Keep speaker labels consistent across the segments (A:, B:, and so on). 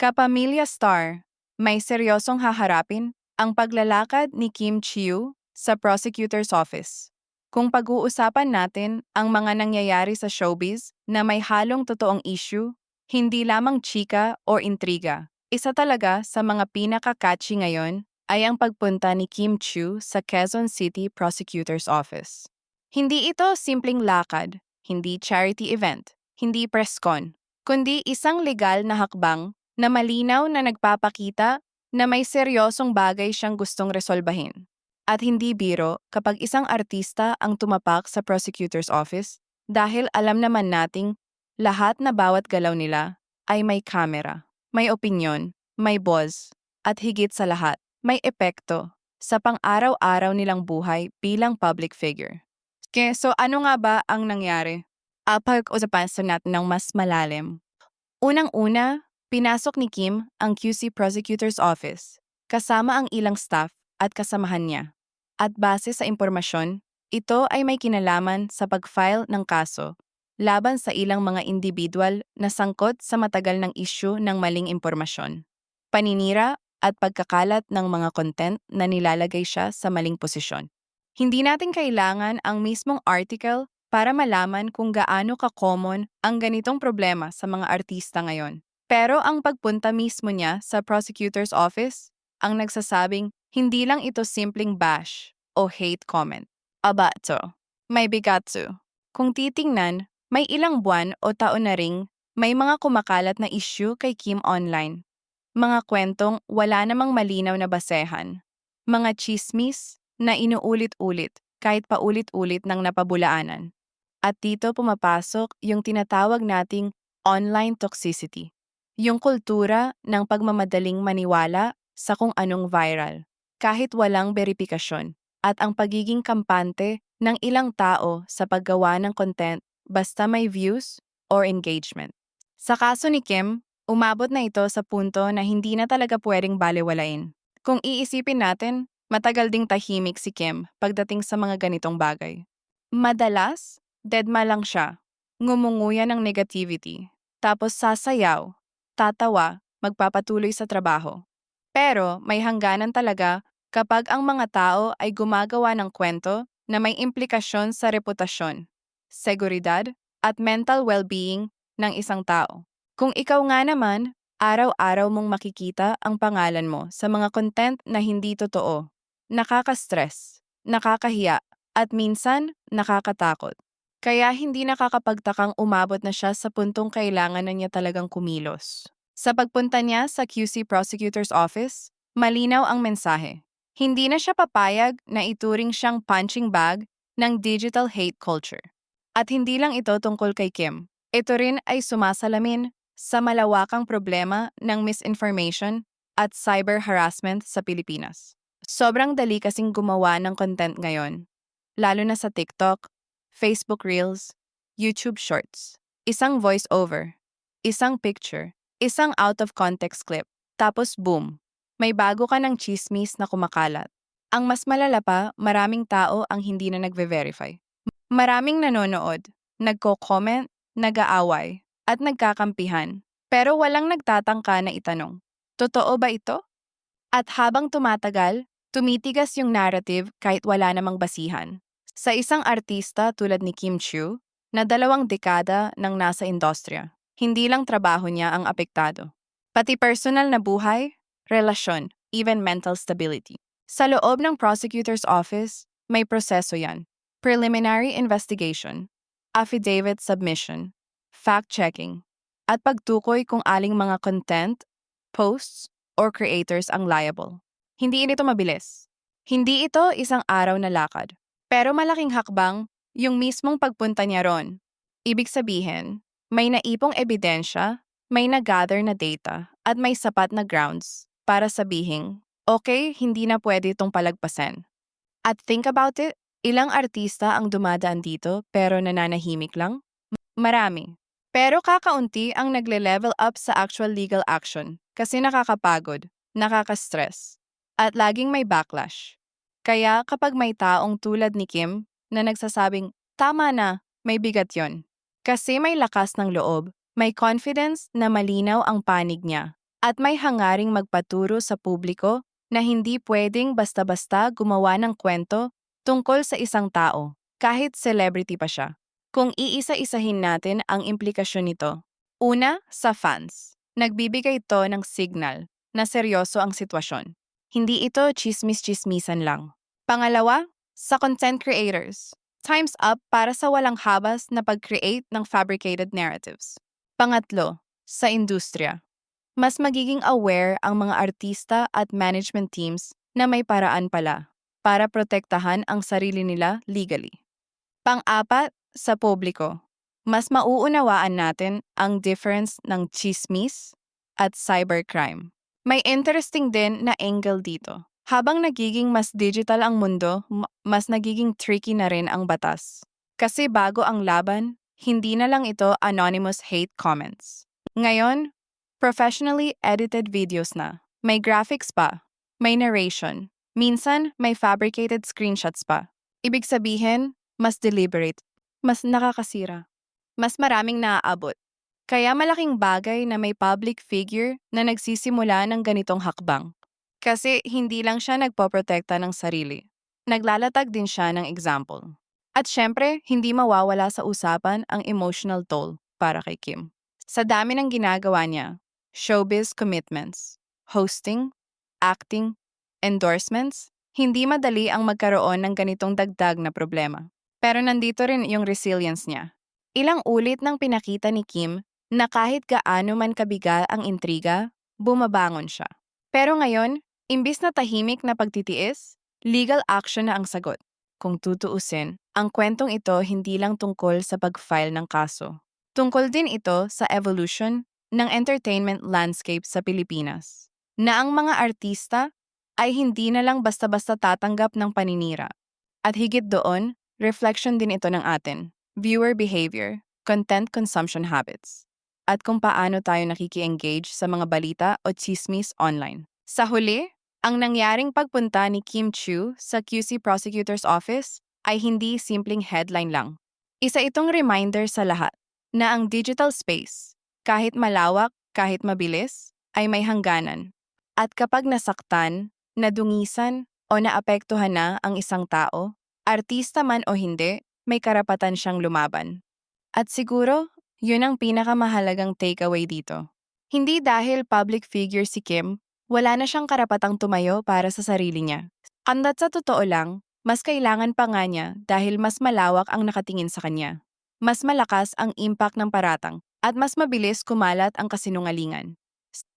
A: Kapamilya Star, may seryosong haharapin ang paglalakad ni Kim Chiu sa prosecutor's office. Kung pag-uusapan natin ang mga nangyayari sa showbiz na may halong totoong issue, hindi lamang chika o intriga. Isa talaga sa mga pinaka-catchy ngayon ay ang pagpunta ni Kim Chiu sa Quezon City Prosecutor's Office. Hindi ito simpleng lakad, hindi charity event, hindi press con, kundi isang legal na hakbang na malinaw na nagpapakita na may seryosong bagay siyang gustong resolbahin. At hindi biro kapag isang artista ang tumapak sa prosecutor's office dahil alam naman nating lahat na bawat galaw nila ay may kamera, may opinyon, may buzz, at higit sa lahat, may epekto sa pang-araw-araw nilang buhay bilang public figure. Okay, so ano nga ba ang nangyari? Uh, pag-usapan sa natin ng mas malalim. Unang-una, pinasok ni Kim ang QC Prosecutor's Office kasama ang ilang staff at kasamahan niya. At base sa impormasyon, ito ay may kinalaman sa pag-file ng kaso laban sa ilang mga individual na sangkot sa matagal ng issue ng maling impormasyon, paninira at pagkakalat ng mga content na nilalagay siya sa maling posisyon. Hindi natin kailangan ang mismong article para malaman kung gaano ka-common ang ganitong problema sa mga artista ngayon. Pero ang pagpunta mismo niya sa prosecutor's office ang nagsasabing hindi lang ito simpleng bash o hate comment. Aba to, may bigatsu. Kung titingnan, may ilang buwan o taon na ring may mga kumakalat na issue kay Kim online. Mga kwentong wala namang malinaw na basehan. Mga chismis na inuulit-ulit kahit paulit-ulit ng napabulaanan. At dito pumapasok yung tinatawag nating online toxicity. Yung kultura ng pagmamadaling maniwala sa kung anong viral kahit walang beripikasyon, at ang pagiging kampante ng ilang tao sa paggawa ng content basta may views or engagement. Sa kaso ni Kim, umabot na ito sa punto na hindi na talaga pwedeng baliwalain. Kung iisipin natin, matagal ding tahimik si Kim pagdating sa mga ganitong bagay. Madalas, deadma lang siya, ngumunguya ng negativity, tapos sasayaw, tatawa, magpapatuloy sa trabaho. Pero may hangganan talaga kapag ang mga tao ay gumagawa ng kwento na may implikasyon sa reputasyon, seguridad, at mental well-being ng isang tao. Kung ikaw nga naman, araw-araw mong makikita ang pangalan mo sa mga content na hindi totoo, nakaka-stress, nakakahiya, at minsan nakakatakot. Kaya hindi nakakapagtakang umabot na siya sa puntong kailangan na niya talagang kumilos. Sa pagpunta niya sa QC Prosecutor's Office, malinaw ang mensahe. Hindi na siya papayag na ituring siyang punching bag ng digital hate culture. At hindi lang ito tungkol kay Kim. Ito rin ay sumasalamin sa malawakang problema ng misinformation at cyber harassment sa Pilipinas. Sobrang dali kasing gumawa ng content ngayon, lalo na sa TikTok, Facebook Reels, YouTube Shorts. Isang voice-over, isang picture, isang out-of-context clip, tapos boom, may bago ka ng chismis na kumakalat. Ang mas malala pa, maraming tao ang hindi na nagve-verify. Maraming nanonood, nagko-comment, nag-aaway, at nagkakampihan. Pero walang nagtatangka na itanong, totoo ba ito? At habang tumatagal, tumitigas yung narrative kahit wala namang basihan. Sa isang artista tulad ni Kim Chiu, na dalawang dekada nang nasa industriya, hindi lang trabaho niya ang apektado. Pati personal na buhay, relasyon, even mental stability. Sa loob ng prosecutor's office, may proseso yan. Preliminary investigation, affidavit submission, fact-checking, at pagtukoy kung aling mga content, posts, or creators ang liable. Hindi ito mabilis. Hindi ito isang araw na lakad. Pero malaking hakbang yung mismong pagpunta niya ron. Ibig sabihin, may naipong ebidensya, may nag-gather na data, at may sapat na grounds para sabihin, okay, hindi na pwede itong palagpasan. At think about it, ilang artista ang dumadaan dito pero nananahimik lang? Marami. Pero kakaunti ang nagle-level up sa actual legal action kasi nakakapagod, nakaka-stress, at laging may backlash. Kaya kapag may taong tulad ni Kim na nagsasabing, tama na, may bigat yon. Kasi may lakas ng loob, may confidence na malinaw ang panig niya, at may hangaring magpaturo sa publiko na hindi pwedeng basta-basta gumawa ng kwento tungkol sa isang tao, kahit celebrity pa siya. Kung iisa-isahin natin ang implikasyon nito, una, sa fans. Nagbibigay ito ng signal na seryoso ang sitwasyon. Hindi ito chismis-chismisan lang. Pangalawa, sa content creators. Time's up para sa walang habas na pag-create ng fabricated narratives. Pangatlo, sa industriya. Mas magiging aware ang mga artista at management teams na may paraan pala para protektahan ang sarili nila legally. Pang-apat, sa publiko. Mas mauunawaan natin ang difference ng chismis at cybercrime. May interesting din na angle dito. Habang nagiging mas digital ang mundo, mas nagiging tricky na rin ang batas. Kasi bago ang laban, hindi na lang ito anonymous hate comments. Ngayon, professionally edited videos na. May graphics pa, may narration, minsan may fabricated screenshots pa. Ibig sabihin, mas deliberate, mas nakakasira, mas maraming naaabot. Kaya malaking bagay na may public figure na nagsisimula ng ganitong hakbang. Kasi hindi lang siya nagpoprotekta ng sarili. Naglalatag din siya ng example. At syempre, hindi mawawala sa usapan ang emotional toll para kay Kim. Sa dami ng ginagawa niya, showbiz commitments, hosting, acting, endorsements, hindi madali ang magkaroon ng ganitong dagdag na problema. Pero nandito rin yung resilience niya. Ilang ulit nang pinakita ni Kim na kahit gaano man kabigal ang intriga, bumabangon siya. Pero ngayon, imbis na tahimik na pagtitiis, legal action na ang sagot. Kung tutuusin, ang kwentong ito hindi lang tungkol sa pag-file ng kaso. Tungkol din ito sa evolution ng entertainment landscape sa Pilipinas. Na ang mga artista ay hindi na lang basta-basta tatanggap ng paninira. At higit doon, reflection din ito ng atin, viewer behavior, content consumption habits, at kung paano tayo nakiki-engage sa mga balita o chismis online. Sa huli, ang nangyaring pagpunta ni Kim Chu sa QC Prosecutor's Office ay hindi simpleng headline lang. Isa itong reminder sa lahat na ang digital space, kahit malawak, kahit mabilis, ay may hangganan. At kapag nasaktan, nadungisan, o naapektuhan na ang isang tao, artista man o hindi, may karapatan siyang lumaban. At siguro, yun ang pinakamahalagang takeaway dito. Hindi dahil public figure si Kim, wala na siyang karapatang tumayo para sa sarili niya. Kandat sa totoo lang, mas kailangan pa nga niya dahil mas malawak ang nakatingin sa kanya. Mas malakas ang impact ng paratang at mas mabilis kumalat ang kasinungalingan.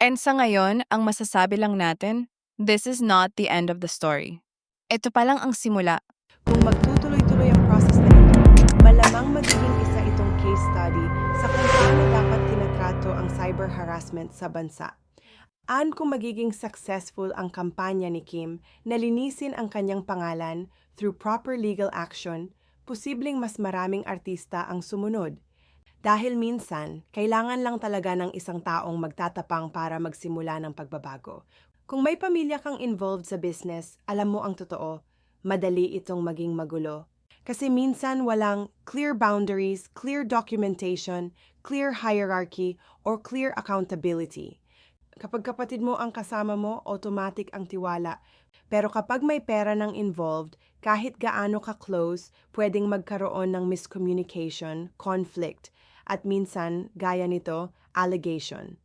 A: And sa ngayon, ang masasabi lang natin, this is not the end of the story. Ito pa lang ang simula.
B: Kung magtutuloy-tuloy ang process na ito, malamang magiging isa itong case study sa kung paano dapat tinatrato ang cyber harassment sa bansa. An kung magiging successful ang kampanya ni Kim na linisin ang kanyang pangalan through proper legal action, posibleng mas maraming artista ang sumunod. Dahil minsan, kailangan lang talaga ng isang taong magtatapang para magsimula ng pagbabago. Kung may pamilya kang involved sa business, alam mo ang totoo, madali itong maging magulo. Kasi minsan walang clear boundaries, clear documentation, clear hierarchy, or clear accountability. Kapag kapatid mo ang kasama mo, automatic ang tiwala. Pero kapag may pera ng involved, kahit gaano ka-close, pwedeng magkaroon ng miscommunication, conflict, at minsan, gaya nito, allegation.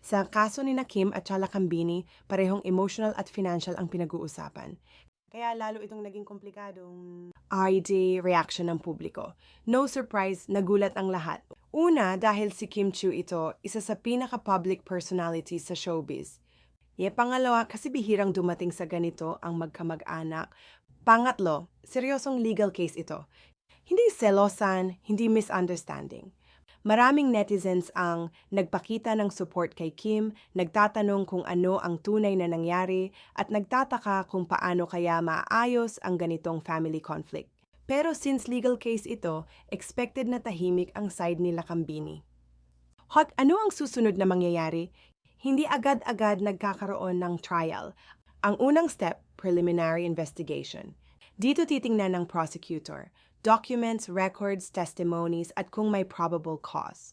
B: Sa kaso ni na Kim at Chala Kambini, parehong emotional at financial ang pinag-uusapan. Kaya lalo itong naging komplikadong RD reaction ng publiko. No surprise, nagulat ang lahat. Una, dahil si Kim Chu ito, isa sa pinaka-public personality sa showbiz. Ye, pangalawa, kasi bihirang dumating sa ganito ang magkamag-anak. Pangatlo, seryosong legal case ito. Hindi selosan, hindi misunderstanding. Maraming netizens ang nagpakita ng support kay Kim, nagtatanong kung ano ang tunay na nangyari, at nagtataka kung paano kaya maayos ang ganitong family conflict. Pero since legal case ito, expected na tahimik ang side nila Kambini. Hot, ano ang susunod na mangyayari? Hindi agad-agad nagkakaroon ng trial. Ang unang step, preliminary investigation. Dito titingnan ng prosecutor, documents, records, testimonies at kung may probable cause.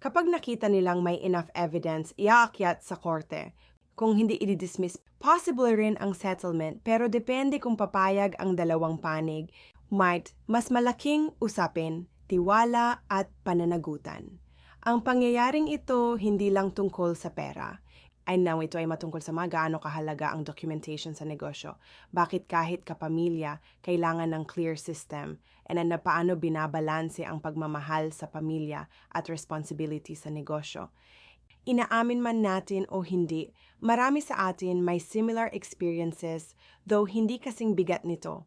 B: Kapag nakita nilang may enough evidence, iaakyat sa korte. Kung hindi i-dismiss, possible rin ang settlement pero depende kung papayag ang dalawang panig. Might mas malaking usapin, tiwala at pananagutan. Ang pangyayaring ito hindi lang tungkol sa pera. I know ito ay matungkol sa mga gaano kahalaga ang documentation sa negosyo. Bakit kahit kapamilya, kailangan ng clear system and na paano binabalanse ang pagmamahal sa pamilya at responsibility sa negosyo. Inaamin man natin o hindi, marami sa atin may similar experiences though hindi kasing bigat nito.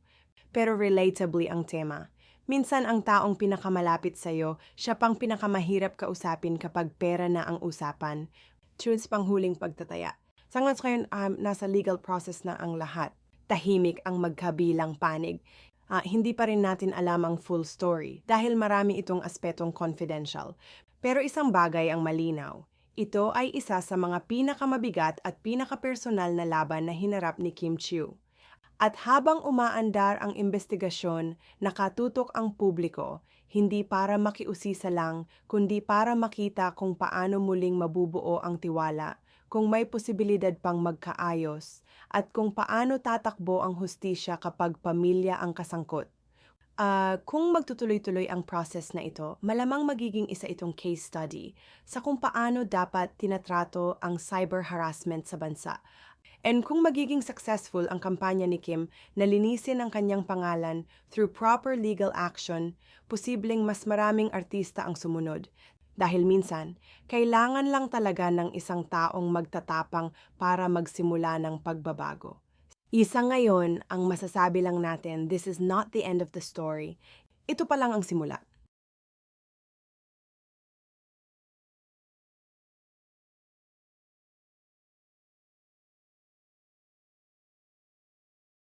B: Pero relatably ang tema. Minsan ang taong pinakamalapit sa'yo, siya pang pinakamahirap kausapin kapag pera na ang usapan. Tunes panghuling pagtataya. Sa ngayon, um, nasa legal process na ang lahat. Tahimik ang magkabilang panig. Ah, hindi pa rin natin alam ang full story dahil marami itong aspetong confidential. Pero isang bagay ang malinaw. Ito ay isa sa mga pinakamabigat at pinakapersonal na laban na hinarap ni Kim Chiu. At habang umaandar ang investigasyon, nakatutok ang publiko, hindi para makiusisa lang, kundi para makita kung paano muling mabubuo ang tiwala, kung may posibilidad pang magkaayos, at kung paano tatakbo ang hustisya kapag pamilya ang kasangkot. Ah, kung magtutuloy-tuloy ang process na ito, malamang magiging isa itong case study sa kung paano dapat tinatrato ang cyber harassment sa bansa. And kung magiging successful ang kampanya ni Kim na linisin ang kanyang pangalan through proper legal action, posibleng mas maraming artista ang sumunod. Dahil minsan, kailangan lang talaga ng isang taong magtatapang para magsimula ng pagbabago. Isa ngayon ang masasabi lang natin, this is not the end of the story. Ito pa lang ang simula.